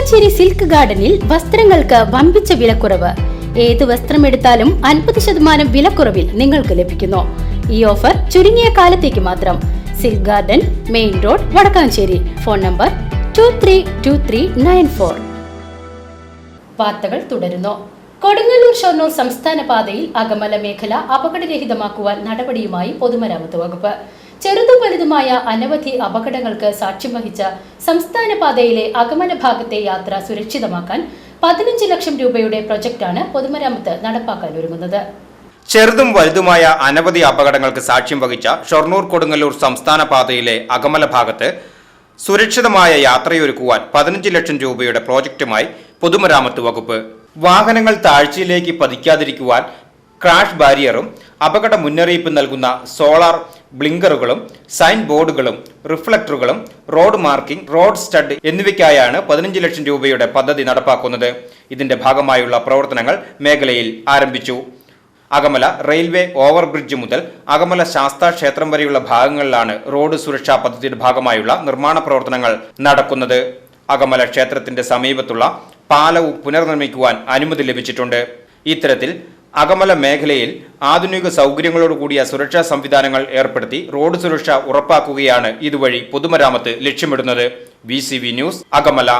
Vadakkanchery silk ഗാർഡനിൽ വസ്ത്രങ്ങൾക്ക് വമ്പിച്ച വിലക്കുറവ്. ഏത് വസ്ത്രം എടുത്താലും അൻപത് ശതമാനം വിലക്കുറവിൽ നിങ്ങൾക്ക് ലഭിക്കുന്നു. ഈ ഓഫർ ചുരുങ്ങിയ കാലത്തേക്ക് മാത്രം. Silk garden main road Vadakkancherry. Phone number two three two three nine four വാർത്തകൾ തുടരുന്നു. കൊടുങ്ങല്ലൂർ ഷൊർണൂർ സംസ്ഥാന പാതയിൽ അകമല മേഖല അപകടരഹിതമാക്കുവാൻ നടപടിയുമായി പൊതുമരാമത്ത് വകുപ്പ്. ചെറുതും വലുതുമായ അനവധി അപകടങ്ങൾക്ക് സാക്ഷ്യം വഹിച്ച സംസ്ഥാന പാതയിലെ അകമല ഭാഗത്തെ യാത്ര സുരക്ഷിതമാക്കാൻ പതിനഞ്ച് ലക്ഷം രൂപയുടെ പ്രൊജക്ടാണ് പൊതുമരാമത്ത് നടപ്പാക്കാൻ ഒരുങ്ങുന്നത്. ചെറുതും വലുതുമായ അനവധി അപകടങ്ങൾക്ക് സാക്ഷ്യം വഹിച്ച ഷൊർണൂർ കൊടുങ്ങല്ലൂർ സംസ്ഥാന പാതയിലെ അകമല ഭാഗത്ത് സുരക്ഷിതമായ യാത്രയൊരുക്കുവാൻ പതിനഞ്ച് ലക്ഷം രൂപയുടെ പ്രോജക്റ്റുമായി പൊതുമരാമത്ത് വകുപ്പ് വാഹനങ്ങൾ താഴ്ചയിലേക്ക് പതിക്കാതിരിക്കുവാൻ ക്രാഷ് ബാരിയറും അപകട മുന്നറിയിപ്പ് നൽകുന്ന സോളാർ ബ്ലിങ്കറുകളും സൈൻ ബോർഡുകളും റിഫ്ലക്ടറുകളും റോഡ് മാർക്കിംഗ് റോഡ് സ്റ്റഡ് എന്നിവയ്ക്കായാണ് പതിനഞ്ച് ലക്ഷം രൂപയുടെ പദ്ധതി നടപ്പാക്കുന്നത്. ഇതിന്റെ ഭാഗമായുള്ള പ്രവർത്തനങ്ങൾ മേഖലയിൽ ആരംഭിച്ചു. അകമല റെയിൽവേ ഓവർബ്രിഡ്ജ് മുതൽ അകമല ശാസ്താ ക്ഷേത്രം വരെയുള്ള ഭാഗങ്ങളിലാണ് റോഡ് സുരക്ഷാ പദ്ധതിയുടെ ഭാഗമായുള്ള നിർമ്മാണ പ്രവർത്തനങ്ങൾ നടക്കുന്നത്. അകമല ക്ഷേത്രത്തിന്റെ സമീപത്തുള്ള പാലവും പുനർനിർമ്മിക്കുവാൻ അനുമതി ലഭിച്ചിട്ടുണ്ട്. ഇത്തരത്തിൽ അകമല മേഖലയിൽ ആധുനിക സൗകര്യങ്ങളോടുകൂടിയ സുരക്ഷാ സംവിധാനങ്ങൾ ഏർപ്പെടുത്തി റോഡ് സുരക്ഷ ഉറപ്പാക്കുകയാണ് ഇതുവഴി പൊതുമരാമത്ത് ലക്ഷ്യമിടുന്നത്. V news Akamala.